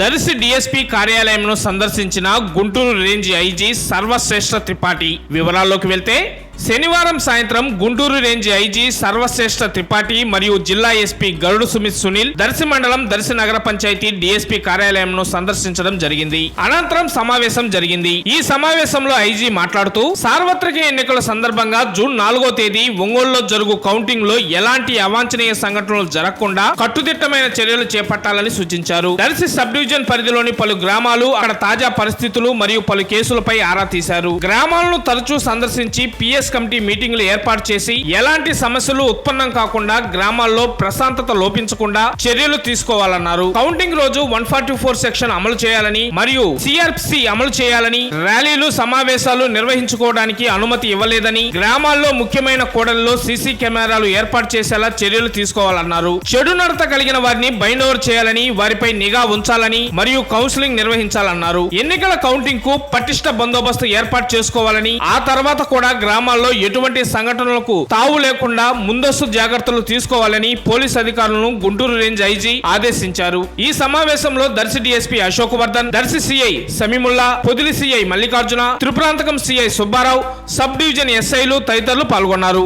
Darsi DSP కార్యాలయంను సందర్శించిన Guntur range IG Sarvashreshtha Tripathi. వివరాల్లోకి వెళ్తే శనివారం సాయంత్రం గుంటూరు రేంజ్ ఐజీ సర్వశ్రేష్ఠ త్రిపాఠి మరియు జిల్లా ఎస్పీ గరుడు సుమిత్ సునీల్ దర్శి మండలం దర్శి నగర పంచాయతీ డిఎస్పీ కార్యాలయంను సందర్శించడం జరిగింది. అనంతరం సమావేశం జరిగింది. ఈ సమావేశంలో ఐజీ మాట్లాడుతూ సార్వత్రిక ఎన్నికల సందర్భంగా జూన్ నాలుగో తేదీ ఒంగోలులో జరుగు కౌంటింగ్లో ఎలాంటి అవాంఛనీయ సంఘటనలు జరగకుండా కట్టుదిట్టమైన చర్యలు చేపట్టాలని సూచించారు. దర్శి సబ్ డివిజన్ పరిధిలోని పలు గ్రామాలు అక్కడ తాజా పరిస్థితులు మరియు పలు కేసులపై ఆరా తీశారు. గ్రామాలను తరచూ సందర్శించి పిఎస్ కమిటీ మీటింగ్లు ఏర్పాటు చేసి ఎలాంటి సమస్యలు ఉత్పన్నం కాకుండా గ్రామాల్లో ప్రశాంతత లోపించకుండా చర్యలు తీసుకోవాలన్నారు. కౌంటింగ్ రోజు వన్ ఫార్టీ ఫోర్ సెక్షన్ అమలు చేయాలని మరియు సిఆర్పిసి అమలు చేయాలని ర్యాలీలు సమావేశాలు నిర్వహించుకోవడానికి అనుమతి ఇవ్వలేదని గ్రామాల్లో ముఖ్యమైన కూడల్లో సీసీ కెమెరాలు ఏర్పాటు చేసేలా చర్యలు తీసుకోవాలన్నారు. చెడు నడత కలిగిన వారిని బైండ్ ఓవర్ చేయాలని వారిపై నిఘా ఉంచాలని మరియు కౌన్సిలింగ్ నిర్వహించాలన్నారు. ఎన్నికల కౌంటింగ్కు పటిష్ట బందోబస్తు ఏర్పాటు చేసుకోవాలని ఆ తర్వాత కూడా గ్రామాల్లో ఎటువంటి సంఘటనలకు తావు లేకుండా ముందస్తు జాగ్రత్తలు తీసుకోవాలని పోలీస్ అధికారులను గుంటూరు రేంజ్ ఐజీ ఆదేశించారు. ఈ సమావేశంలో Darsi DSP Ashok Vardhan Darsi CI Samiulla Podili CI Mallikarjuna Tripuranthakam CI Subbarao sub division ఎస్ఐలు తదితరులు పాల్గొన్నారు.